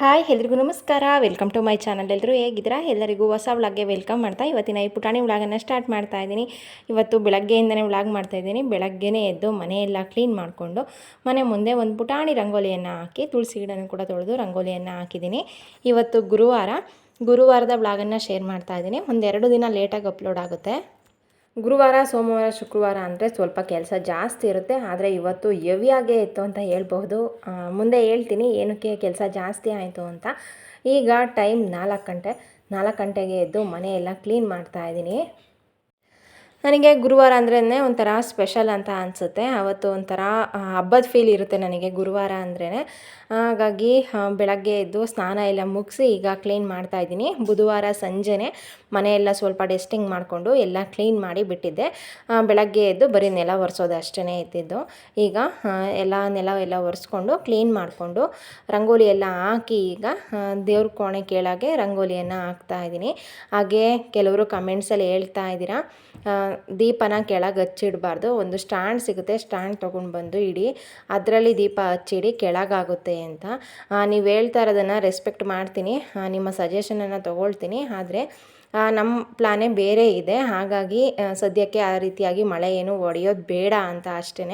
Hi, ಎಲ್ರಿಗೂ ನಮಸ್ಕಾರ. Welcome to my channel ಎಲ್ಲರೂ ಹೇಗಿದ್ದೀರಾ? ಎಲ್ಲರಿಗೂ ಹೊಸ ವ್ಲಾಗ್ಗೆ ವೆಲ್ಕಮ್ ಮಾಡ್ತಾ ಇವತ್ತಿನ ಈ ಪುಟಾಣಿ ವ್ಲಾಗನ್ನು ಸ್ಟಾರ್ಟ್ ಮಾಡ್ತಾ ಇದ್ದೀನಿ. ಇವತ್ತು ಬೆಳಗ್ಗೆಯಿಂದನೇ ವ್ಲಾಗ್ ಮಾಡ್ತಾ ಇದ್ದೀನಿ. ಬೆಳಗ್ಗೆನೇ ಎದ್ದು ಮನೆಯೆಲ್ಲ ಕ್ಲೀನ್ ಮಾಡಿಕೊಂಡು ಮನೆ ಮುಂದೆ ಒಂದು ಪುಟಾಣಿ ರಂಗೋಲಿಯನ್ನು ಹಾಕಿ, ತುಳಸಿ ಗಿಡನ ಕೂಡ ತೊಳೆದು ರಂಗೋಲಿಯನ್ನು ಹಾಕಿದ್ದೀನಿ. ಇವತ್ತು ಗುರುವಾರ, ಗುರುವಾರದ ವ್ಲಾಗನ್ನು ಶೇರ್ ಮಾಡ್ತಾ ಇದ್ದೀನಿ. ಒಂದೆರಡು ದಿನ ಲೇಟಾಗಿ ಅಪ್ಲೋಡ್ ಆಗುತ್ತೆ. ಗುರುವಾರ, ಸೋಮವಾರ, ಶುಕ್ರವಾರ ಅಂದರೆ ಸ್ವಲ್ಪ ಕೆಲಸ ಜಾಸ್ತಿ ಇರುತ್ತೆ. ಆದರೆ ಇವತ್ತು ಹೆವಿಯಾಗೇ ಇತ್ತು ಅಂತ ಹೇಳ್ಬಹುದು. ಮುಂದೆ ಹೇಳ್ತೀನಿ ಏನಕ್ಕೆ ಕೆಲಸ ಜಾಸ್ತಿ ಆಯಿತು ಅಂತ. ಈಗ ಟೈಮ್ ನಾಲ್ಕು ಗಂಟೆ. ನಾಲ್ಕು ಗಂಟೆಗೆ ಎದ್ದು ಮನೆಯೆಲ್ಲ ಕ್ಲೀನ್ ಮಾಡ್ತಾ ಇದ್ದೀನಿ. ನನಗೆ ಗುರುವಾರ ಅಂದ್ರೇ ಒಂಥರ ಸ್ಪೆಷಲ್ ಅಂತ ಅನಿಸುತ್ತೆ. ಆವತ್ತು ಒಂಥರ ಹಬ್ಬದ ಫೀಲ್ ಇರುತ್ತೆ ನನಗೆ ಗುರುವಾರ ಅಂದ್ರೇ ಹಾಗಾಗಿ ಬೆಳಗ್ಗೆ ಎದ್ದು ಸ್ನಾನ ಎಲ್ಲ ಮುಗಿಸಿ ಈಗ ಕ್ಲೀನ್ ಮಾಡ್ತಾ ಇದ್ದೀನಿ. ಬುಧವಾರ ಸಂಜೆನೆ ಮನೆಯೆಲ್ಲ ಸ್ವಲ್ಪ ಡೆಸ್ಟಿಂಗ್ ಮಾಡಿಕೊಂಡು ಎಲ್ಲ ಕ್ಲೀನ್ ಮಾಡಿ ಬಿಟ್ಟಿದ್ದೆ. ಬೆಳಗ್ಗೆ ಎದ್ದು ಬರೀ ನೆಲ ಒರೆಸೋದು ಅಷ್ಟೇ ಇದ್ದಿದ್ದು. ಈಗ ಎಲ್ಲ ನೆಲ ಎಲ್ಲ ಒರೆಸ್ಕೊಂಡು ಕ್ಲೀನ್ ಮಾಡಿಕೊಂಡು ರಂಗೋಲಿ ಎಲ್ಲ ಹಾಕಿ ಈಗ ದೇವ್ರ ಕೋಣೆ ಕೇಳಾಗೆ ರಂಗೋಲಿಯನ್ನು ಹಾಕ್ತಾ ಇದ್ದೀನಿ. ಹಾಗೆ ಕೆಲವರು ಕಮೆಂಟ್ಸಲ್ಲಿ ಹೇಳ್ತಾ ಇದ್ದೀರಾ. ದೀಪನ ಕೆಳಗೆ ಹಚ್ಚಿಡಬಾರ್ದು. ಒಂದು ಸ್ಟ್ಯಾಂಡ್ ಸಿಗುತ್ತೆ. ಸ್ಟ್ಯಾಂಡ್ ತೊಗೊಂಡು ಬಂದು ಇಡಿ. ಅದರಲ್ಲಿ ದೀಪ ಹಚ್ಚಿಡಿ. ಕೆಳಗಾಗುತ್ತೆ ಅಂತ. ನೀವು ಹೇಳ್ತಾ ಇರೋದನ್ನು ರೆಸ್ಪೆಕ್ಟ್ ಮಾಡ್ತೀನಿ. ನಿಮ್ಮ ಸಜೆಷನನ್ನು ತೊಗೊಳ್ತೀನಿ. ಆದರೆ ನಮ್ಮ ಪ್ಲಾನೇ ಬೇರೆ ಇದೆ. ಹಾಗಾಗಿ ಸದ್ಯಕ್ಕೆ ಆ ರೀತಿಯಾಗಿ ಮಳೆ ಏನು ಹೊಡೆಯೋದು ಬೇಡ ಅಂತ ಅಷ್ಟೇ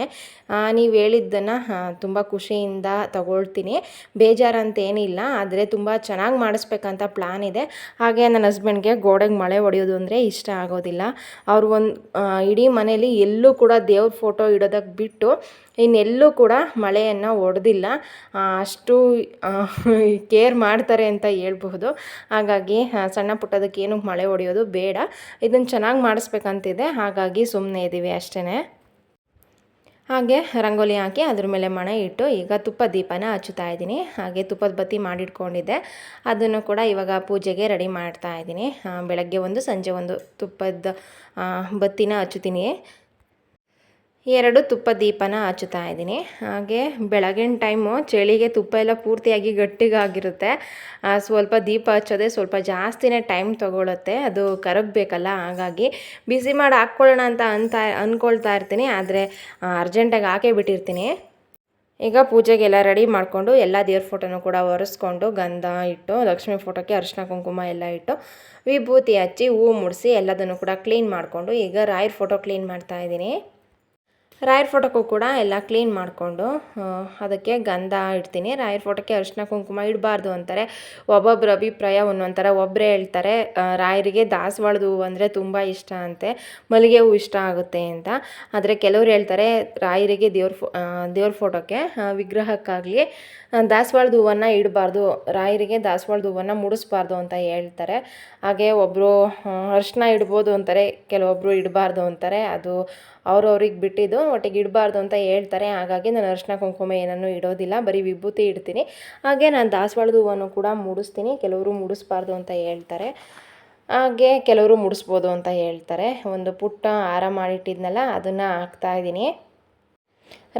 ನೀವು ಹೇಳಿದ್ದನ್ನು ತುಂಬ ಖುಷಿಯಿಂದ ತಗೊಳ್ತೀನಿ. ಬೇಜಾರಂತ ಏನಿಲ್ಲ, ಆದರೆ ತುಂಬ ಚೆನ್ನಾಗಿ ಮಾಡಿಸ್ಬೇಕಂತ ಪ್ಲಾನ್ ಇದೆ. ಹಾಗೆ ನನ್ನ ಹಸ್ಬೆಂಡ್ಗೆ ಗೋಡೆಗೆ ಮಳೆ ಹೊಡೆಯೋದು ಅಂದರೆ ಇಷ್ಟ ಆಗೋದಿಲ್ಲ. ಅವ್ರು ಒಂದು ಇಡೀ ಮನೇಲಿ ಎಲ್ಲೂ ಕೂಡ ದೇವ್ರ ಫೋಟೋ ಇಡೋದಕ್ಕೆ ಬಿಟ್ಟು ಇನ್ನೆಲ್ಲೂ ಕೂಡ ಮಳೆಯನ್ನು ಹೊಡೆದಿಲ್ಲ ಅಷ್ಟು ಕೇರ್ ಮಾಡ್ತಾರೆ ಅಂತ ಹೇಳ್ಬಹುದು. ಹಾಗಾಗಿ ಸಣ್ಣ ಪುಟ್ಟದಕ್ಕೆ ಮಳೆ ಹೊಡೆಯೋದು ಬೇಡ. ಇದನ್ನು ಚೆನ್ನಾಗಿ ಮಾಡಿಸ್ಬೇಕಂತಿದೆ. ಹಾಗಾಗಿ ಸುಮ್ಮನೆ ಇದ್ದೀವಿ ಅಷ್ಟೇ ಹಾಗೆ ರಂಗೋಲಿ ಹಾಕಿ ಅದ್ರ ಮೇಲೆ ಮಣೆ ಇಟ್ಟು ಈಗ ತುಪ್ಪ ದೀಪನ ಹಚ್ಚುತ್ತಾ ಇದ್ದೀನಿ. ಹಾಗೆ ತುಪ್ಪದ ಬತ್ತಿ ಮಾಡಿಟ್ಕೊಂಡಿದ್ದೆ. ಅದನ್ನು ಕೂಡ ಇವಾಗ ಪೂಜೆಗೆ ರೆಡಿ ಮಾಡ್ತಾ ಇದ್ದೀನಿ. ಬೆಳಗ್ಗೆ ಒಂದು, ಸಂಜೆ ಒಂದು ತುಪ್ಪದ ಬತ್ತಿನ ಹಚ್ಚುತ್ತೀನಿ. ಎರಡು ತುಪ್ಪ ದೀಪನ ಹಚ್ಚುತ್ತಾ ಇದ್ದೀನಿ. ಹಾಗೆ ಬೆಳಗಿನ ಟೈಮು ಚಳಿಗೆ ತುಪ್ಪ ಎಲ್ಲ ಪೂರ್ತಿಯಾಗಿ ಗಟ್ಟಿಗಾಗಿರುತ್ತೆ. ಸ್ವಲ್ಪ ದೀಪ ಹಚ್ಚೋದೇ ಸ್ವಲ್ಪ ಜಾಸ್ತಿನೇ ಟೈಮ್ ತೊಗೊಳುತ್ತೆ. ಅದು ಕರಗಬೇಕಲ್ಲ, ಹಾಗಾಗಿ ಬಿಸಿ ಮಾಡಿ ಹಾಕ್ಕೊಳ್ಳೋಣ ಅಂತ ಅಂತ ಅಂದ್ಕೊಳ್ತಾ ಇರ್ತೀನಿ. ಆದರೆ ಅರ್ಜೆಂಟಾಗಿ ಹಾಕೇ ಬಿಟ್ಟಿರ್ತೀನಿ. ಈಗ ಪೂಜೆಗೆಲ್ಲ ರೆಡಿ ಮಾಡಿಕೊಂಡು ಎಲ್ಲ ದೇವ್ರ ಫೋಟೋನು ಕೂಡ ಒರೆಸ್ಕೊಂಡು ಗಂಧ ಇಟ್ಟು, ಲಕ್ಷ್ಮಿ ಫೋಟೋಕ್ಕೆ ಅರಿಶಿನ ಕುಂಕುಮ ಎಲ್ಲ ಇಟ್ಟು, ವಿಭೂತಿ ಹಚ್ಚಿ ಹೂವು ಮುಡಿಸಿ ಎಲ್ಲದನ್ನು ಕೂಡ ಕ್ಲೀನ್ ಮಾಡಿಕೊಂಡು ಈಗ ರಾಯರ್ ಫೋಟೋ ಕ್ಲೀನ್ ಮಾಡ್ತಾ ಇದ್ದೀನಿ. ರಾಯರ್ ಫೋಟೋಕ್ಕೂ ಕೂಡ ಎಲ್ಲ ಕ್ಲೀನ್ ಮಾಡಿಕೊಂಡು ಅದಕ್ಕೆ ಗಂಧ ಇಡ್ತೀನಿ. ರಾಯರ್ ಫೋಟೋಕ್ಕೆ ಅರಿಶಿನ ಕುಂಕುಮ ಇಡಬಾರ್ದು ಅಂತಾರೆ. ಒಬ್ಬೊಬ್ಬರ ಅಭಿಪ್ರಾಯ ಒಂದೊಂಥರ ಒಬ್ಬರೇ ಹೇಳ್ತಾರೆ ರಾಯರಿಗೆ ದಾಸವಾಳದ ಹೂವು ಅಂದರೆ ತುಂಬ ಇಷ್ಟ ಅಂತೆ. ಮಲ್ಲಿಗೆ ಹೂವು ಇಷ್ಟ ಆಗುತ್ತೆ ಅಂತ. ಆದರೆ ಕೆಲವ್ರು ಹೇಳ್ತಾರೆ, ರಾಯರಿಗೆ ದೇವ್ರ ಫೋ ದೇವ್ರ ಫೋಟೋಕ್ಕೆ ವಿಗ್ರಹಕ್ಕಾಗಲಿ ದಾಸವಾಳದ ಹೂವನ್ನು ಇಡಬಾರ್ದು. ರಾಯರಿಗೆ ದಾಸವಾಳದ ಹೂವನ್ನು ಮುಡಿಸ್ಬಾರ್ದು ಅಂತ ಹೇಳ್ತಾರೆ. ಹಾಗೆ ಒಬ್ಬರು ಅರಿಶಿನ ಇಡ್ಬೋದು ಅಂತಾರೆ. ಕೆಲವೊಬ್ಬರು ಇಡಬಾರ್ದು ಅಂತಾರೆ. ಅದು ಅವ್ರವ್ರಿಗೆ ಬಿಟ್ಟಿದ್ದು, ಒಟ್ಟಿಗೆ ಇಡಬಾರ್ದು ಅಂತ ಹೇಳ್ತಾರೆ. ಹಾಗಾಗಿ ನಾನು ಅರಿಶಿನ ಕುಂಕುಮ ಏನನ್ನು ಇಡೋದಿಲ್ಲ. ಬರೀ ವಿಭೂತಿ ಇಡ್ತೀನಿ. ಹಾಗೆ ನಾನು ದಾಸವಾಳದ ಹೂವನ್ನು ಕೂಡ ಮುಡಿಸ್ತೀನಿ. ಕೆಲವರು ಮುಡಿಸ್ಬಾರ್ದು ಅಂತ ಹೇಳ್ತಾರೆ. ಹಾಗೆ ಕೆಲವರು ಮುಡಿಸ್ಬೋದು ಅಂತ ಹೇಳ್ತಾರೆ. ಒಂದು ಪುಟ್ಟ ಹಾರ ಮಾಡಿಟ್ಟಿದ್ನಲ್ಲ, ಅದನ್ನು ಹಾಕ್ತಾ ಇದ್ದೀನಿ.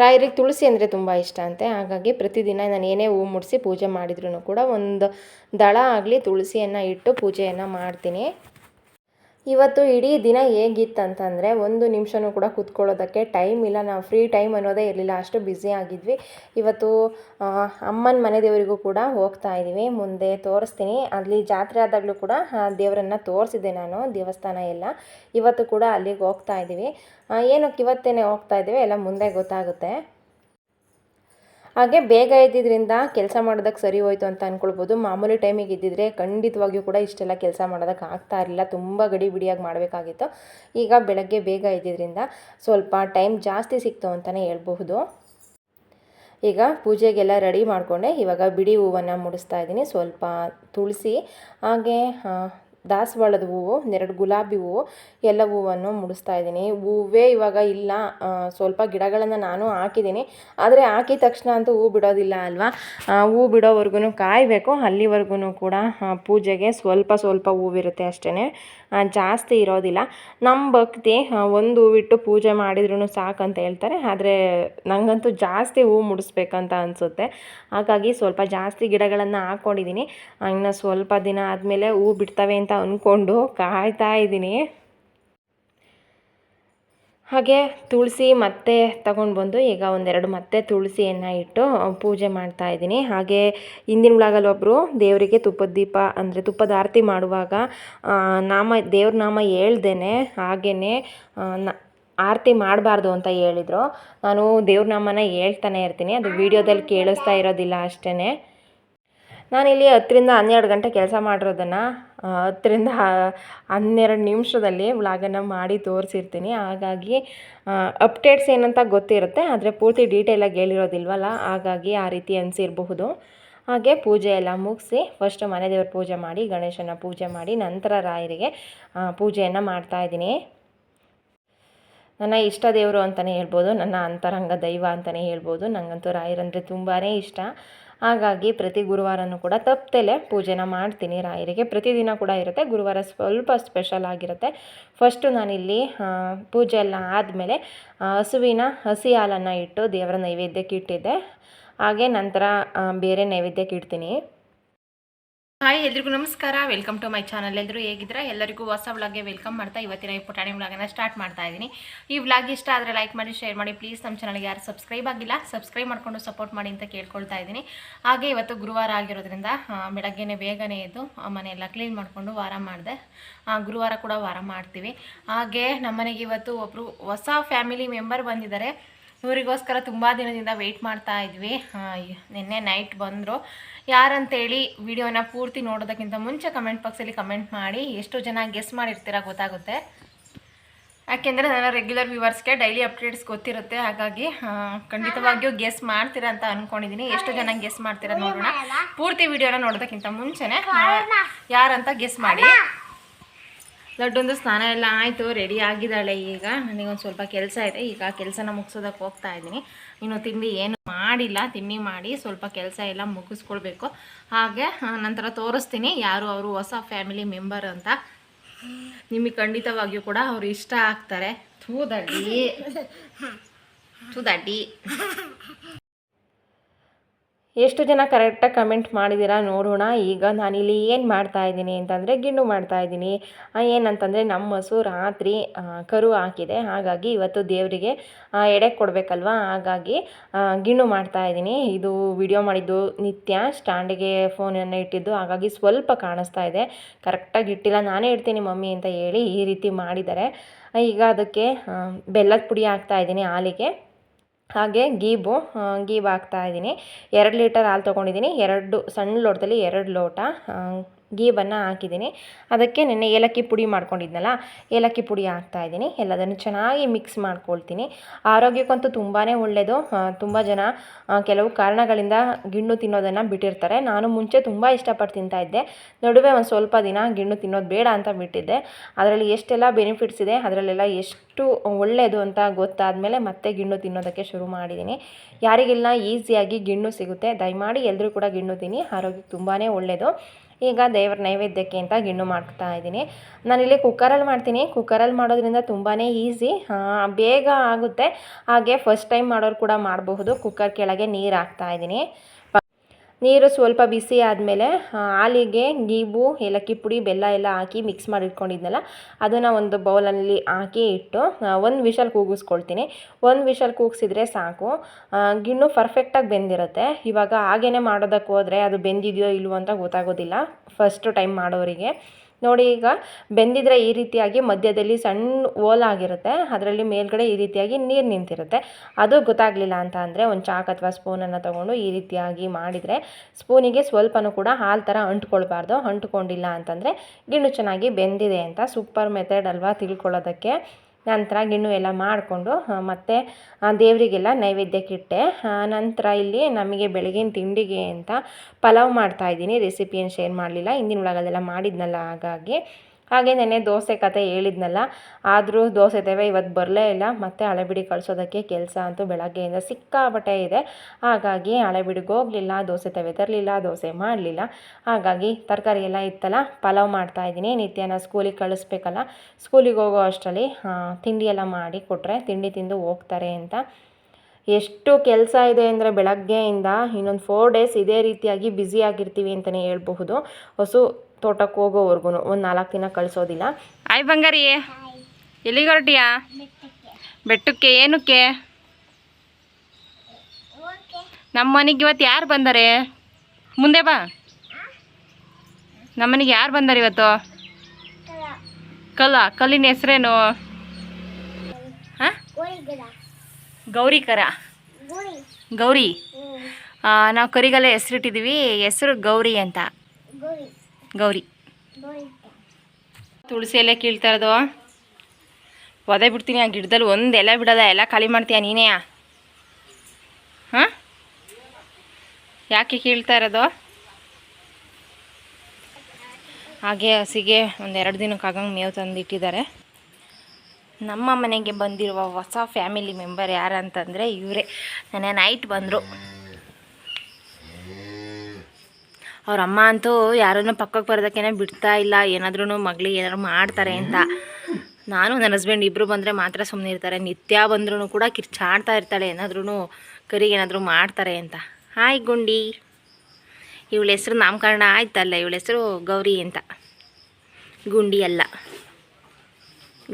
ರಾಯರಿಗೆ ತುಳಸಿ ಅಂದರೆ ತುಂಬ ಇಷ್ಟ ಅಂತೆ. ಹಾಗಾಗಿ ಪ್ರತಿದಿನ ನಾನು ಏನೇ ಹೂ ಮುಡಿಸಿ ಪೂಜೆ ಮಾಡಿದ್ರೂ ಕೂಡ ಒಂದು ದಳ ಆಗಲಿ ತುಳಸಿಯನ್ನು ಇಟ್ಟು ಪೂಜೆಯನ್ನು ಮಾಡ್ತೀನಿ. ಇವತ್ತು ಇಡೀ ದಿನ ಹೇಗಿತ್ತಂತಂದರೆ ಒಂದು ನಿಮಿಷನೂ ಕೂಡ ಕೂತ್ಕೊಳ್ಳೋದಕ್ಕೆ ಟೈಮ್ ಇಲ್ಲ. ನಾವು ಫ್ರೀ ಟೈಮ್ ಅನ್ನೋದೇ ಇರಲಿಲ್ಲ. ಅಷ್ಟು ಬ್ಯುಸಿ ಆಗಿದ್ವಿ. ಇವತ್ತು ಅಮ್ಮನ ಮನೆ ದೇವರಿಗೂ ಕೂಡ ಹೋಗ್ತಾ ಇದ್ದೀವಿ ಮುಂದೆ ತೋರಿಸ್ತೀನಿ. ಅಲ್ಲಿ ಜಾತ್ರೆ ಆದಾಗಲೂ ಕೂಡ ದೇವರನ್ನ ತೋರಿಸಿದ್ದೆ ನಾನು. ದೇವಸ್ಥಾನ ಎಲ್ಲ. ಇವತ್ತು ಕೂಡ ಅಲ್ಲಿಗೆ ಹೋಗ್ತಾ ಇದ್ದೀವಿ ಏನಕ್ಕೆ ಇವತ್ತೇನೆ ಹೋಗ್ತಾ ಇದ್ದೀವಿ ಎಲ್ಲ ಮುಂದೆ ಗೊತ್ತಾಗುತ್ತೆ. ಹಾಗೆ ಬೇಗ ಎದ್ದಿದ್ರಿಂದ ಕೆಲಸ ಮಾಡೋದಕ್ಕೆ ಸರಿ ಹೋಯ್ತು ಅಂತ ಅಂದ್ಕೊಳ್ಬೋದು ಮಾಮೂಲಿ ಟೈಮಿಗೆ ಇದ್ದಿದ್ರೆ ಖಂಡಿತವಾಗಿಯೂ ಕೂಡ ಇಷ್ಟೆಲ್ಲ ಕೆಲಸ ಮಾಡೋದಕ್ಕೆ ಆಗ್ತಾ ಇರಲಿಲ್ಲ. ತುಂಬ ಗಡಿ ಬಿಡಿಯಾಗಿ ಮಾಡಬೇಕಾಗಿತ್ತು. ಈಗ ಬೆಳಗ್ಗೆ ಬೇಗ ಇದ್ದಿದ್ರಿಂದ ಸ್ವಲ್ಪ ಟೈಮ್ ಜಾಸ್ತಿ ಸಿಕ್ತು ಅಂತಲೇ ಹೇಳ್ಬಹುದು. ಈಗ ಪೂಜೆಗೆಲ್ಲ ರೆಡಿ ಮಾಡಿಕೊಂಡೆ. ಇವಾಗ ಬಿಡಿ ಹೂವನ್ನು ಮುಡಿಸ್ತಾ ಇದ್ದೀನಿ. ಸ್ವಲ್ಪ ತುಳಸಿ, ಹಾಗೆ ದಾಸವಾಳದ ಹೂವು ಒಂದೆರಡು ಗುಲಾಬಿ ಹೂವು, ಎಲ್ಲ ಹೂವನ್ನು ಮುಡಿಸ್ತಾ ಇದ್ದೀನಿ. ಹೂವೇ ಇವಾಗ ಇಲ್ಲ. ಸ್ವಲ್ಪ ಗಿಡಗಳನ್ನು ನಾನು ಹಾಕಿದ್ದೀನಿ. ಆದರೆ ಹಾಕಿದ ತಕ್ಷಣ ಅಂತೂ ಹೂ ಬಿಡೋದಿಲ್ಲ ಅಲ್ವಾ? ಹೂ ಬಿಡೋವರೆಗೂ ಕಾಯಬೇಕು. ಅಲ್ಲಿವರೆಗೂ ಕೂಡ ಪೂಜೆಗೆ ಸ್ವಲ್ಪ ಸ್ವಲ್ಪ ಹೂವಿರುತ್ತೆ ಅಷ್ಟೇ ಜಾಸ್ತಿ ಇರೋದಿಲ್ಲ. ನಮ್ಮ ಭಕ್ತಿ ಒಂದು ಹೂವಿಟ್ಟು ಪೂಜೆ ಮಾಡಿದ್ರೂ ಸಾಕಂತ ಹೇಳ್ತಾರೆ. ಆದರೆ ನನಗಂತೂ ಜಾಸ್ತಿ ಹೂ ಮುಡಿಸ್ಬೇಕಂತ ಅನಿಸುತ್ತೆ. ಹಾಗಾಗಿ ಸ್ವಲ್ಪ ಜಾಸ್ತಿ ಗಿಡಗಳನ್ನು ಹಾಕ್ಕೊಂಡಿದ್ದೀನಿ ಇನ್ನು ಸ್ವಲ್ಪ ದಿನ ಆದಮೇಲೆ ಹೂ ಬಿಡ್ತವೆ ಅಂತ ಅಂದ್ಕೊಂಡು ಕಾಯ್ತಾ ಇದ್ದೀನಿ ಹಾಗೆ ತುಳಸಿ ಮತ್ತೆ ತಗೊಂಡು ಬಂದು ಈಗ ಒಂದೆರಡು ಮತ್ತೆ ತುಳಸಿಯನ್ನು ಇಟ್ಟು ಪೂಜೆ ಮಾಡ್ತಾ ಇದ್ದೀನಿ. ಹಾಗೆ ಹಿಂದಿನ ಒಳಗಲ್ಲಿ ಒಬ್ಬರು ದೇವರಿಗೆ ತುಪ್ಪದ ದೀಪ ಅಂದರೆ ತುಪ್ಪದ ಆರತಿ ಮಾಡುವಾಗ ನಾಮ, ದೇವ್ರ ನಾಮ ಹೇಳ್ದೇನೆ ಹಾಗೇ ಆರತಿ ಮಾಡಬಾರ್ದು ಅಂತ ಹೇಳಿದರು. ನಾನು ದೇವ್ರ ನಾಮನ ಹೇಳ್ತಾನೆ ಇರ್ತೀನಿ. ಅದು ವೀಡಿಯೋದಲ್ಲಿ ಕೇಳಿಸ್ತಾ ಇರೋದಿಲ್ಲ ಅಷ್ಟೇ ನಾನಿಲ್ಲಿ ಹತ್ತರಿಂದ ಹನ್ನೆರಡು ಗಂಟೆ ಕೆಲಸ ಮಾಡಿರೋದನ್ನು ಹತ್ತರಿಂದ ಹನ್ನೆರಡು ನಿಮಿಷದಲ್ಲಿ ವ್ಲಾಗನ್ನು ಮಾಡಿ ತೋರಿಸಿರ್ತೀನಿ. ಹಾಗಾಗಿ ಅಪ್ಡೇಟ್ಸ್ ಏನಂತ ಗೊತ್ತಿರುತ್ತೆ, ಆದರೆ ಪೂರ್ತಿ ಡೀಟೇಲಾಗಿ ಹೇಳಿರೋದಿಲ್ವಲ್ಲ, ಹಾಗಾಗಿ ಆ ರೀತಿ ಅನಿಸಿರಬಹುದು. ಹಾಗೆ ಪೂಜೆ ಎಲ್ಲ ಮುಗಿಸಿ ಫಸ್ಟ್ ಮನೆ ದೇವ್ರ ಪೂಜೆ ಮಾಡಿ, ಗಣೇಶನ ಪೂಜೆ ಮಾಡಿ, ನಂತರ ರಾಯರಿಗೆ ಪೂಜೆಯನ್ನು ಮಾಡ್ತಾಯಿದ್ದೀನಿ ನನ್ನ ಇಷ್ಟ ದೇವರು ಅಂತಲೇ ಹೇಳ್ಬೋದು, ನನ್ನ ಅಂತರಂಗ ದೈವ ಅಂತಲೇ ಹೇಳ್ಬೋದು. ನನಗಂತೂ ರಾಯರಂದರೆ ತುಂಬಾ ಇಷ್ಟ. ಹಾಗಾಗಿ ಪ್ರತಿ ಗುರುವಾರನೂ ಕೂಡ ತಪ್ಪದೆಲೆ ಪೂಜೆನ ಮಾಡ್ತೀನಿ ರಾಯರಿಗೆ. ಪ್ರತಿದಿನ ಕೂಡ ಇರುತ್ತೆ. ಗುರುವಾರ ಸ್ವಲ್ಪ ಸ್ಪೆಷಲ್ ಆಗಿರುತ್ತೆ. ಫಸ್ಟು ನಾನಿಲ್ಲಿ ಪೂಜೆ ಎಲ್ಲ ಆದಮೇಲೆ ಹಸುವಿನ ಹಸಿ ಹಾಲನ್ನು ಇಟ್ಟು ದೇವರ ನೈವೇದ್ಯಕ್ಕೆ ಇಟ್ಟಿದ್ದೆ. ಹಾಗೆ ನಂತರ ಬೇರೆ ನೈವೇದ್ಯಕ್ಕೆ ಇಡ್ತೀನಿ. ಹಾಯ್ ಎಲ್ರಿಗೂ ನಮಸ್ಕಾರ. ವೆಲ್ಕಮ್ ಟು ಮೈ ಚಾನಲ್ ಎಲ್ಲರೂ ಹೇಗಿದ್ರೆ ಎಲ್ಲರಿಗೂ ಹೊಸ ವ್ಲಾಗ್ಗೆ ವೆಲ್ಕಮ್ ಮಾಡ್ತಾ ಇವತ್ತಿನ ಈ ಪುಟಾಣಿ ವ್ಲಾಗನ್ನ ಸ್ಟಾರ್ಟ್ ಮಾಡ್ತಾ ಇದ್ದೀನಿ ಈ ವ್ಲಾಗ್ ಇಷ್ಟ ಆದರೆ ಲೈಕ್ ಮಾಡಿ ಶೇರ್ ಮಾಡಿ. ಪ್ಲೀಸ್ ನಮ್ಮ ಚಾನಲ್ಗೆ ಯಾರು ಸಬ್ಸ್ಕ್ರೈಬ್ ಆಗಿಲ್ಲ ಸಬ್ಸ್ಕ್ರೈಬ್ ಮಾಡ್ಕೊಂಡು ಸಪೋರ್ಟ್ ಮಾಡಿ ಅಂತ ಕೇಳ್ಕೊಳ್ತಾ ಇದ್ದೀನಿ ಹಾಗೆ ಇವತ್ತು ಗುರುವಾರ ಆಗಿರೋದ್ರಿಂದ ಬೆಳಗ್ಗೆನೇ ಬೇಗನೆ ಎದ್ದು ಮನೆಯೆಲ್ಲ ಕ್ಲೀನ್ ಮಾಡಿಕೊಂಡು ವಾರ ಮಾಡಿದೆ. ಗುರುವಾರ ಕೂಡ ವಾರ ಮಾಡ್ತೀವಿ. ಹಾಗೆ ನಮ್ಮನೆಗೆ ಇವತ್ತು ಒಬ್ಬರು ಹೊಸ ಫ್ಯಾಮಿಲಿ ಮೆಂಬರ್ ಬಂದಿದ್ದಾರೆ. ಇವರಿಗೋಸ್ಕರ ತುಂಬ ದಿನದಿಂದ ವೆಯ್ಟ್ ಮಾಡ್ತಾ ಇದ್ವಿ. ನಿನ್ನೆ ನೈಟ್ ಬಂದರು. ಯಾರಂತೇಳಿ ವಿಡಿಯೋನ ಪೂರ್ತಿ ನೋಡೋದಕ್ಕಿಂತ ಮುಂಚೆ ಕಮೆಂಟ್ ಬಾಕ್ಸಲ್ಲಿ ಕಮೆಂಟ್ ಮಾಡಿ ಎಷ್ಟು ಜನ ಗೆಸ್ ಮಾಡಿರ್ತೀರ ಗೊತ್ತಾಗುತ್ತೆ. ಯಾಕೆಂದರೆ ನನ್ನ ರೆಗ್ಯುಲರ್ ವ್ಯೂವರ್ಸ್ಗೆ ಡೈಲಿ ಅಪ್ಡೇಟ್ಸ್ ಗೊತ್ತಿರುತ್ತೆ. ಹಾಗಾಗಿ ಖಂಡಿತವಾಗಿಯೂ ಗೆಸ್ ಮಾಡ್ತೀರಾ ಅಂತ ಅಂದ್ಕೊಂಡಿದ್ದೀನಿ ಎಷ್ಟು ಜನ ಗೆಸ್ ಮಾಡ್ತೀರಾ ನೋಡೋಣ. ಪೂರ್ತಿ ವಿಡಿಯೋನ ನೋಡೋದಕ್ಕಿಂತ ಮುಂಚೆನೇ ಯಾರಂತ ಗೆಸ್ ಮಾಡಿ. ಲಡ್ಡೊಂದು ಸ್ನಾನ ಎಲ್ಲ ಆಯಿತು ರೆಡಿ ಆಗಿದ್ದಾಳೆ ಈಗ. ನನಗೊಂದು ಸ್ವಲ್ಪ ಕೆಲಸ ಇದೆ. ಈಗ ಕೆಲಸನ ಮುಗಿಸೋದಕ್ಕೆ ಹೋಗ್ತಾ ಇದ್ದೀನಿ. ಇನ್ನು ತಿಂಡಿ ಏನು ಮಾಡಿಲ್ಲ. ತಿಂಡಿ ಮಾಡಿ ಸ್ವಲ್ಪ ಕೆಲಸ ಎಲ್ಲ ಮುಗಿಸ್ಕೊಳ್ಬೇಕು. ಹಾಗೆ ನಂತರ ತೋರಿಸ್ತೀನಿ ಯಾರು ಅವರು ಹೊಸ ಫ್ಯಾಮಿಲಿ ಮೆಂಬರ್ ಅಂತ. ನಿಮಗೆ ಖಂಡಿತವಾಗಿಯೂ ಕೂಡ ಅವರು ಇಷ್ಟ ಆಗ್ತಾರೆ. ಥೂದಡ್ಡಿ ಥೂದಡ್ಡಿ ಎಷ್ಟು ಜನ ಕರೆಕ್ಟಾಗಿ ಕಮೆಂಟ್ ಮಾಡಿದ್ದೀರಾ ನೋಡೋಣ. ಈಗ ನಾನಿಲ್ಲಿ ಏನು ಮಾಡ್ತಾ ಇದ್ದೀನಿ ಅಂತಂದರೆ ಗಿಣ್ಣು ಮಾಡ್ತಾ ಇದ್ದೀನಿ. ಏನಂತಂದರೆ ನಮ್ಮ ಹಸು ರಾತ್ರಿ ಕರು ಹಾಕಿದೆ. ಹಾಗಾಗಿ ಇವತ್ತು ದೇವರಿಗೆ ಎಡೆ ಕೊಡಬೇಕಲ್ವಾ? ಹಾಗಾಗಿ ಗಿಣ್ಣು ಮಾಡ್ತಾ ಇದ್ದೀನಿ. ಇದು ವಿಡಿಯೋ ಮಾಡಿದ್ದು ನಿತ್ಯ. ಸ್ಟ್ಯಾಂಡಿಗೆ ಫೋನನ್ನು ಇಟ್ಟಿದ್ದು. ಹಾಗಾಗಿ ಸ್ವಲ್ಪ ಕಾಣಿಸ್ತಾ ಇದೆ. ಕರೆಕ್ಟಾಗಿ ಇಟ್ಟಿಲ್ಲ. ನಾನೇ ಇಡ್ತೀನಿ ಮಮ್ಮಿ ಅಂತ ಹೇಳಿ ಈ ರೀತಿ ಮಾಡಿದ್ದಾರೆ. ಈಗ ಅದಕ್ಕೆ ಬೆಲ್ಲದ ಪುಡಿ ಹಾಕ್ತಾ ಇದ್ದೀನಿ ಹಾಲಿಗೆ. ಹಾಗೆ ಗೀಬು ಗೀಬ್ ಹಾಕ್ತಾ ಇದ್ದೀನಿ. ಎರಡು ಲೀಟರ್ ಹಾಲು ತೊಗೊಂಡಿದ್ದೀನಿ. ಎರಡು ಸಣ್ಣ ಲೋಟದಲ್ಲಿ ಎರಡು ಲೋಟ ಆ, ಗೀಬನ್ನು ಹಾಕಿದ್ದೀನಿ. ಅದಕ್ಕೆ ನೆನ್ನೆ ಏಲಕ್ಕಿ ಪುಡಿ ಮಾಡ್ಕೊಂಡಿದ್ನಲ್ಲ ಏಲಕ್ಕಿ ಪುಡಿ ಹಾಕ್ತಾ ಇದ್ದೀನಿ. ಎಲ್ಲದನ್ನು ಚೆನ್ನಾಗಿ ಮಿಕ್ಸ್ ಮಾಡ್ಕೊಳ್ತೀನಿ. ಆರೋಗ್ಯಕ್ಕಂತೂ ತುಂಬಾ ಒಳ್ಳೆಯದು ತುಂಬ ಜನ ಕೆಲವು ಕಾರಣಗಳಿಂದ ಗಿಣ್ಣು ತಿನ್ನೋದನ್ನು ಬಿಟ್ಟಿರ್ತಾರೆ. ನಾನು ಮುಂಚೆ ತುಂಬ ಇಷ್ಟಪಟ್ಟು ತಿಂತಾ ಇದ್ದೆ. ನಡುವೆ ಒಂದು ಸ್ವಲ್ಪ ದಿನ ಗಿಣ್ಣು ತಿನ್ನೋದು ಬೇಡ ಅಂತ ಬಿಟ್ಟಿದ್ದೆ. ಅದರಲ್ಲಿ ಎಷ್ಟೆಲ್ಲ ಬೆನಿಫಿಟ್ಸ್ ಇದೆ ಅದರಲ್ಲೆಲ್ಲ ಎಷ್ಟು ಒಳ್ಳೆಯದು ಅಂತ ಗೊತ್ತಾದಮೇಲೆ ಮತ್ತೆ ಗಿಣ್ಣು ತಿನ್ನೋದಕ್ಕೆ ಶುರು ಮಾಡಿದ್ದೀನಿ. ಯಾರಿಗೆಲ್ಲ ಈಸಿಯಾಗಿ ಗಿಣ್ಣು ಸಿಗುತ್ತೆ. ದಯಮಾಡಿ ಎಲ್ಲರೂ ಕೂಡ ಗಿಣ್ಣು ತಿನ್ನಿ. ಆರೋಗ್ಯಕ್ಕೆ ತುಂಬಾ ಒಳ್ಳೆಯದು ಈಗ ದೇವ್ರ ನೈವೇದ್ಯಕ್ಕೆ ಅಂತ ಗಿಣ್ಣು ಮಾಡ್ತಾ ಇದ್ದೀನಿ. ನಾನಿಲ್ಲಿ ಕುಕ್ಕರಲ್ಲಿ ಮಾಡ್ತೀನಿ. ಕುಕ್ಕರಲ್ಲಿ ಮಾಡೋದ್ರಿಂದ ತುಂಬಾ ಈಸಿ ಬೇಗ ಆಗುತ್ತೆ. ಹಾಗೆ ಫಸ್ಟ್ ಟೈಮ್ ಮಾಡೋರು ಕೂಡ ಮಾಡಬಹುದು. ಕುಕ್ಕರ್ ಕೆಳಗೆ ನೀರು ಹಾಕ್ತಾ ಇದ್ದೀನಿ. ನೀರು ಸ್ವಲ್ಪ ಬಿಸಿ ಆದಮೇಲೆ ಹಾಲಿಗೆ ಗೀಬು, ಏಲಕ್ಕಿ ಪುಡಿ, ಬೆಲ್ಲ ಎಲ್ಲ ಹಾಕಿ ಮಿಕ್ಸ್ ಮಾಡಿ ಇಟ್ಕೊಂಡಿದ್ನಲ್ಲ ಅದನ್ನು ಒಂದು ಬೌಲಲ್ಲಿ ಹಾಕಿ ಇಟ್ಟು ಒಂದು ವಿಷಲ್ ಕೂಗಿಸ್ಕೊಳ್ತೀನಿ. ಒಂದು ವಿಷಲ್ ಕೂಗಿಸಿದ್ರೆ ಸಾಕು. ಗಿಣ್ಣು ಪರ್ಫೆಕ್ಟಾಗಿ ಬೆಂದಿರುತ್ತೆ. ಇವಾಗ ಹಾಗೇ ಮಾಡೋದಕ್ಕೆ ಹೋದರೆ ಅದು ಬೆಂದಿದೆಯೋ ಇಲ್ವೋ ಅಂತ ಗೊತ್ತಾಗೋದಿಲ್ಲ ಫಸ್ಟ್ ಟೈಮ್ ಮಾಡೋರಿಗೆ. ನೋಡಿ ಈಗ ಬೆಂದಿದ್ರೆ ಈ ರೀತಿಯಾಗಿ ಮಧ್ಯದಲ್ಲಿ ಸಣ್ಣ ಓಲಾಗಿರುತ್ತೆ ಅದರಲ್ಲಿ ಮೇಲ್ಗಡೆ ಈ ರೀತಿಯಾಗಿ ನೀರು ನಿಂತಿರುತ್ತೆ. ಅದು ಗೊತ್ತಾಗಲಿಲ್ಲ ಅಂತ ಅಂದರೆ ಒಂದು ಚಾಕ್ ಅಥವಾ ಸ್ಪೂನನ್ನು ತೊಗೊಂಡು ಈ ರೀತಿಯಾಗಿ ಮಾಡಿದರೆ ಸ್ಪೂನಿಗೆ ಸ್ವಲ್ಪನೂ ಕೂಡ ಹಾಲು ಥರ ಅಂಟ್ಕೊಳ್ಬಾರ್ದು. ಅಂಟ್ಕೊಂಡಿಲ್ಲ ಅಂತಂದರೆ ಗಿಣ್ಣು ಚೆನ್ನಾಗಿ ಬೆಂದಿದೆ ಅಂತ ಸೂಪರ್ ಮೆಥಡ್ ಅಲ್ವಾ ತಿಳ್ಕೊಳ್ಳೋದಕ್ಕೆ. ನಂತರ ಗಿಣ್ಣು ಎಲ್ಲ ಮಾಡಿಕೊಂಡು ಮತ್ತು ದೇವರಿಗೆಲ್ಲ ನೈವೇದ್ಯಕ್ಕಿಟ್ಟೆ ನಂತರ ಇಲ್ಲಿ ನಮಗೆ ಬೆಳಗಿನ ತಿಂಡಿಗೆ ಅಂತ ಪಲಾವ್ ಮಾಡ್ತಾಯಿದ್ದೀನಿ ರೆಸಿಪಿಯನ್ನು ಶೇರ್ ಮಾಡಲಿಲ್ಲ. ಹಿಂದಿನ ಒಳಗದೆಲ್ಲ ಮಾಡಿದ್ನಲ್ಲ, ಹಾಗಾಗಿ. ಹಾಗೆ ನೆನೆ ದೋಸೆ ಕತೆ ಹೇಳಿದ್ನಲ್ಲ, ಆದರೂ ದೋಸೆ ತೇವೆ ಇವತ್ತು ಬರಲೇ ಇಲ್ಲ, ಮತ್ತು ಹಳೆಬಿಡಿ ಕಳಿಸೋದಕ್ಕೆ ಕೆಲಸ ಅಂತೂ ಬೆಳಗ್ಗೆಯಿಂದ ಸಿಕ್ಕಾಬಟ್ಟೆ ಇದೆ. ಹಾಗಾಗಿ ಹಳೆಬಿಡಿಗೆ ಹೋಗಲಿಲ್ಲ, ದೋಸೆ ತವೆ ತರಲಿಲ್ಲ, ದೋಸೆ ಮಾಡಲಿಲ್ಲ. ಹಾಗಾಗಿ ತರಕಾರಿ ಎಲ್ಲ ಇತ್ತಲ್ಲ, ಪಲಾವ್ ಮಾಡ್ತಾ ಮಾಡ್ತಾಯಿದ್ದೀನಿ ನಿತ್ಯನ ಸ್ಕೂಲಿಗೆ ಕಳಿಸ್ಬೇಕಲ್ಲ, ಸ್ಕೂಲಿಗೆ ಹೋಗೋ ಅಷ್ಟರಲ್ಲಿ ತಿಂಡಿಯೆಲ್ಲ ಮಾಡಿ ಕೊಟ್ಟರೆ ತಿಂಡಿ ತಿಂದು ಹೋಗ್ತಾರೆ ಅಂತ ಎಷ್ಟು ಕೆಲಸ ಇದೆ ಅಂದರೆ ಬೆಳಗ್ಗೆಯಿಂದ ಇನ್ನೊಂದು ಫೋರ್ ಡೇಸ್ ಇದೇ ರೀತಿಯಾಗಿ ಬ್ಯುಸಿ ಆಗಿರ್ತೀವಿ ಅಂತಲೇ ಹೇಳ್ಬಹುದು. ಹೊಸು ತೋಟಕ್ಕೆ ಹೋಗೋವರೆಗೂ ಒಂದು ನಾಲ್ಕು ದಿನ ಕಳಿಸೋದಿಲ್ಲ. ಆಯ್ ಬಂಗಾರಿ. ಎಲ್ಲಿಗೆ ಹೊರಟಿಯಾ ಬೆಟ್ಟಕ್ಕೆ. ಏನಕ್ಕೆ? ನಮ್ಮ ಮನೆಗೆ ಇವತ್ತು ಯಾರು ಬಂದಾರೆ? ಮುಂದೆ ಬಾ. ನಮ್ಮ ಮನೆಗೆ ಯಾರು ಬಂದಾರೆ ಇವತ್ತು? ಕಲ್ಲ ಕಲ್ಲಿನ ಹೆಸ್ರೇನು? ಹಾಂ? ಗೌರಿ. ಕರ ಗೌರಿ ನಾವು ಕರಿಗಲ್ಲ ಹೆಸ್ರಿಟ್ಟಿದ್ದೀವಿ ಹೆಸರು ಗೌರಿ ಅಂತ. ಗೌರಿ. ತುಳಸಿ ಎಲೆ ಕೀಳ್ತಾ ಇರೋದು. ಒದೆ ಬಿಡ್ತೀನಿ ಆ ಗಿಡದಲ್ಲಿ ಒಂದು ಎಲೆ ಬಿಡೋದ ಎಲ್ಲ ಖಾಲಿ ಮಾಡ್ತೀಯ ನೀನೇ? ಹಾಂ? ಯಾಕೆ ಕೀಳ್ತಾ ಇರೋದು? ಹಾಗೆ ಹಸಿಗೆ ಒಂದೆರಡು ದಿನಕ್ಕಾಗಂಗೆ ಮೇವು ತಂದಿಟ್ಟಿದ್ದಾರೆ. ನಮ್ಮ ಮನೆಗೆ ಬಂದಿರುವ ಹೊಸ ಫ್ಯಾಮಿಲಿ ಮೆಂಬರ್ ಯಾರಂತಂದರೆ ಇವರೇ. ನೆನೆ ನೈಟ್ ಬಂದರು. ಅವ್ರ ಅಮ್ಮ ಅಂತೂ ಯಾರನ್ನು ಪಕ್ಕಕ್ಕೆ ಬರೋದಕ್ಕೇನೆ ಬಿಡ್ತಾ ಇಲ್ಲ. ಏನಾದ್ರೂ ಮಗಳಿಗೆ ಏನಾದ್ರು ಮಾಡ್ತಾರೆ ಅಂತ. ನಾನು ನನ್ನ ಹಸ್ಬೆಂಡ್ ಇಬ್ಬರು ಬಂದರೆ ಮಾತ್ರ ಸುಮ್ಮನೆ ಇರ್ತಾರೆ. ನಿತ್ಯ ಬಂದ್ರೂ ಕೂಡ ಕಿರ್ಚಾಡ್ತಾ ಇರ್ತಾಳೆ. ಏನಾದ್ರೂ ಕರಿಗೆ ಏನಾದರೂ ಮಾಡ್ತಾರೆ ಅಂತ. ಹಾಯ್ ಗುಂಡಿ. ಇವಳ ಹೆಸರು ನಾಮಕರಣ ಆಯ್ತಲ್ಲ. ಇವಳ ಹೆಸರು ಗೌರಿ ಅಂತ. ಗುಂಡಿ ಅಲ್ಲ.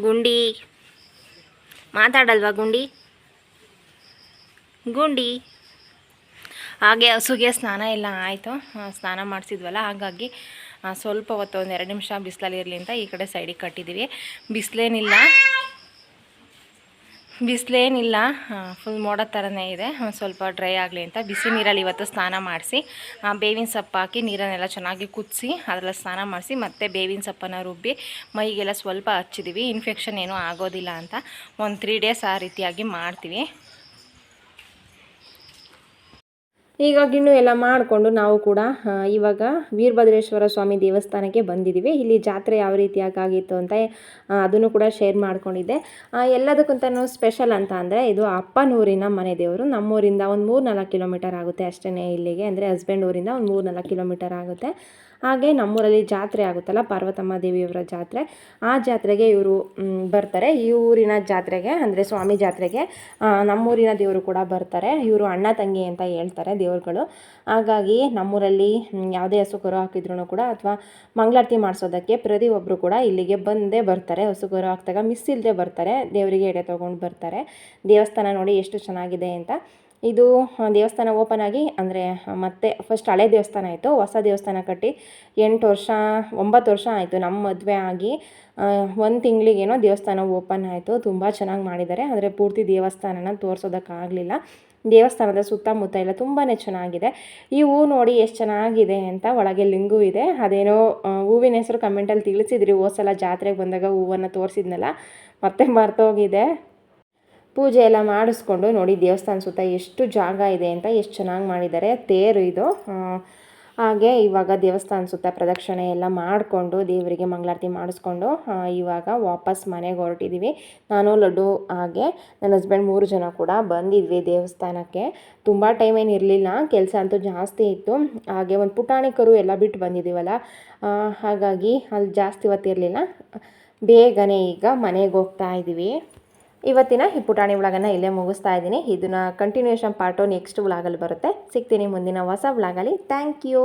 ಗುಂಡಿ. ಮಾತಾಡಲ್ವಾ ಗುಂಡಿ? ಗುಂಡಿ? ಹಾಗೆ ಹಸುಗೆ ಸ್ನಾನ ಎಲ್ಲ ಆಯಿತು. ಸ್ನಾನ ಮಾಡಿಸಿದ್ವಲ್ಲ, ಹಾಗಾಗಿ ಸ್ವಲ್ಪ ಹೊತ್ತು ಒಂದು ಎರಡು ನಿಮಿಷ ಬಿಸಿಲಲ್ಲಿ ಇರಲಿ ಅಂತ ಈ ಕಡೆ ಸೈಡಿಗೆ ಕಟ್ಟಿದ್ದೀವಿ. ಬಿಸಿಲೇನಿಲ್ಲ. ಬಿಸಿಲೇನಿಲ್ಲ ಫುಲ್ ಮೋಡ ಥರನೇ ಇದೆ. ಒಂದು ಸ್ವಲ್ಪ ಡ್ರೈ ಆಗಲಿ ಅಂತ. ಬಿಸಿ ನೀರಲ್ಲಿ ಇವತ್ತು ಸ್ನಾನ ಮಾಡಿಸಿ ಬೇವಿನ ಸೊಪ್ಪು ಹಾಕಿ ನೀರನ್ನೆಲ್ಲ ಚೆನ್ನಾಗಿ ಕುದಿಸಿ ಅದರಲ್ಲಿ ಸ್ನಾನ ಮಾಡಿಸಿ, ಮತ್ತೆ ಬೇವಿನ ಸೊಪ್ಪನ್ನು ರುಬ್ಬಿ, ಮೈಗೆಲ್ಲ ಸ್ವಲ್ಪ ಹಚ್ಚಿದ್ದೀವಿ ಇನ್ಫೆಕ್ಷನ್ ಏನೂ ಆಗೋದಿಲ್ಲ ಅಂತ. ಒಂದು ತ್ರೀ ಡೇಸ್ ಆ ರೀತಿಯಾಗಿ ಮಾಡ್ತೀವಿ. ಹೀಗಾಗಿ ಇನ್ನು ಎಲ್ಲ ಮಾಡಿಕೊಂಡು ನಾವು ಕೂಡ ಇವಾಗ ವೀರಭದ್ರೇಶ್ವರ ಸ್ವಾಮಿ ದೇವಸ್ಥಾನಕ್ಕೆ ಬಂದಿದ್ದೀವಿ ಇಲ್ಲಿ ಜಾತ್ರೆ ಯಾವ ರೀತಿಯಾಗಿ ಆಗಿತ್ತು ಅಂತ ಅದನ್ನು ಕೂಡ ಶೇರ್ ಮಾಡ್ಕೊಂಡಿದ್ದೆ. ಎಲ್ಲದಕ್ಕಿಂತನೂ ಸ್ಪೆಷಲ್ ಅಂತ ಅಂದರೆ ಇದು ಅಪ್ಪನೂರಿನ ಮನೆ ದೇವರು. ನಮ್ಮೂರಿಂದ ಒಂದು ಮೂರು ನಾಲ್ಕು ಕಿಲೋಮೀಟರ್ ಆಗುತ್ತೆ ಅಷ್ಟೇ ಇಲ್ಲಿಗೆ. ಅಂದರೆ ಹಸ್ಬೆಂಡ್ ಊರಿಂದ ಒಂದು ಮೂರು ನಾಲ್ಕು ಕಿಲೋಮೀಟರ್ ಆಗುತ್ತೆ. ಹಾಗೆ ನಮ್ಮೂರಲ್ಲಿ ಜಾತ್ರೆ ಆಗುತ್ತಲ್ಲ, ಪಾರ್ವತಮ್ಮ ದೇವಿಯವರ ಜಾತ್ರೆ. ಆ ಜಾತ್ರೆಗೆ ಇವರು ಬರ್ತಾರೆ. ಈ ಊರಿನ ಜಾತ್ರೆಗೆ, ಅಂದರೆ ಸ್ವಾಮಿ ಜಾತ್ರೆಗೆ ನಮ್ಮೂರಿನ ದೇವರು ಕೂಡ ಬರ್ತಾರೆ. ಇವರು ಅಣ್ಣ ತಂಗಿ ಅಂತ ಹೇಳ್ತಾರೆ ದೇವರುಗಳು. ಹಾಗಾಗಿ ನಮ್ಮೂರಲ್ಲಿ ಯಾವುದೇ ಹಸು ಕರು ಹಾಕಿದ್ರು ಕೂಡ ಅಥವಾ ಮಂಗಳಾರತಿ ಮಾಡಿಸೋದಕ್ಕೆ ಪ್ರತಿಯೊಬ್ಬರು ಕೂಡ ಇಲ್ಲಿಗೆ ಬಂದೇ ಬರ್ತಾರೆ. ಹಸು ಕರು ಹಾಕಿದಾಗ ಮಿಸ್ ಇಲ್ಲದೆ ಬರ್ತಾರೆ. ದೇವರಿಗೆ ಎಡೆ ತೊಗೊಂಡು ಬರ್ತಾರೆ. ದೇವಸ್ಥಾನ ನೋಡಿ ಎಷ್ಟು ಚೆನ್ನಾಗಿದೆ ಅಂತ. ಇದು ದೇವಸ್ಥಾನ ಓಪನ್ ಆಗಿ, ಅಂದರೆ ಮತ್ತೆ ಫಸ್ಟ್ ಹಳೆ ದೇವಸ್ಥಾನ ಆಯಿತು, ಹೊಸ ದೇವಸ್ಥಾನ ಕಟ್ಟಿ ಎಂಟು ವರ್ಷ, ಒಂಬತ್ತು ವರ್ಷ ಆಯಿತು ನಮ್ಮ ಮದುವೆ ಆಗಿ ಒಂದು ತಿಂಗಳಿಗೇನೋ ದೇವಸ್ಥಾನ ಓಪನ್ ಆಯಿತು, ತುಂಬ ಚೆನ್ನಾಗಿ ಮಾಡಿದ್ದಾರೆ, ಆದರೆ ಪೂರ್ತಿ ದೇವಸ್ಥಾನನ ತೋರಿಸೋದಕ್ಕಾಗಲಿಲ್ಲ ದೇವಸ್ಥಾನದ ಸುತ್ತಮುತ್ತ ಎಲ್ಲ ತುಂಬಾ ಚೆನ್ನಾಗಿದೆ. ಈ ಹೂ ನೋಡಿ ಎಷ್ಟು ಚೆನ್ನಾಗಿದೆ ಅಂತ ಒಳಗೆ ಲಿಂಗು ಇದೆ, ಅದೇನೋ ಹೂವಿನ ಹೆಸರು ಕಮೆಂಟಲ್ಲಿ ತಿಳಿಸಿದ್ರಿ ಹೋದ ಸಲ ಜಾತ್ರೆಗೆ ಬಂದಾಗ ಹೂವನ್ನು ತೋರಿಸಿದ್ನಲ್ಲ, ಮತ್ತೆ ಮರ್ತೋಗಿದೆ. ಪೂಜೆ ಎಲ್ಲ ಮಾಡಿಸ್ಕೊಂಡು ನೋಡಿ ದೇವಸ್ಥಾನ ಸುತ್ತ ಎಷ್ಟು ಜಾಗ ಇದೆ ಅಂತ ಎಷ್ಟು ಚೆನ್ನಾಗಿ ಮಾಡಿದ್ದಾರೆ. ತೇರು ಇದು. ಹಾಗೆ ಇವಾಗ ದೇವಸ್ಥಾನ ಸುತ್ತ ಪ್ರದಕ್ಷಿಣೆ ಎಲ್ಲ ಮಾಡಿಕೊಂಡು ದೇವರಿಗೆ ಮಂಗಳಾರತಿ ಮಾಡಿಸ್ಕೊಂಡು ಇವಾಗ ವಾಪಸ್ ಮನೆಗೆ ಹೊರಟಿದ್ದೀವಿ ನಾನು, ಲಡ್ಡು, ಹಾಗೆ ನನ್ನ ಹಸ್ಬೆಂಡ್ ಮೂರು ಜನ ಕೂಡ ಬಂದಿದ್ವಿ ದೇವಸ್ಥಾನಕ್ಕೆ. ತುಂಬ ಟೈಮ್ ಏನು ಇರಲಿಲ್ಲ, ಕೆಲಸ ಅಂತೂ ಜಾಸ್ತಿ ಇತ್ತು. ಹಾಗೆ ಒಂದು ಪುಟಾಣಿಕರು ಎಲ್ಲ ಬಿಟ್ಟು ಬಂದಿದ್ದೀವಲ್ಲ ಹಾಗಾಗಿ ಅಲ್ಲಿ ಜಾಸ್ತಿ ಹೊತ್ತಿರಲಿಲ್ಲ. ಬೇಗನೆ ಈಗ ಮನೆಗೆ ಹೋಗ್ತಾ ಇದ್ದೀವಿ ಇವತ್ತಿನ ಈ ಪುಟಾಣಿ ವ್ಲಾಗನ್ನು ಇಲ್ಲೇ ಮುಗಿಸ್ತಾ ಇದ್ದೀನಿ. ಇದನ್ನ ಕಂಟಿನ್ಯೂಷನ್ ಪಾರ್ಟು ನೆಕ್ಸ್ಟ್ ವ್ಲಾಗಲ್ಲಿ ಬರುತ್ತೆ. ಸಿಗ್ತೀನಿ ಮುಂದಿನ ಹೊಸ ವ್ಲಾಗಲ್ಲಿ. Thank you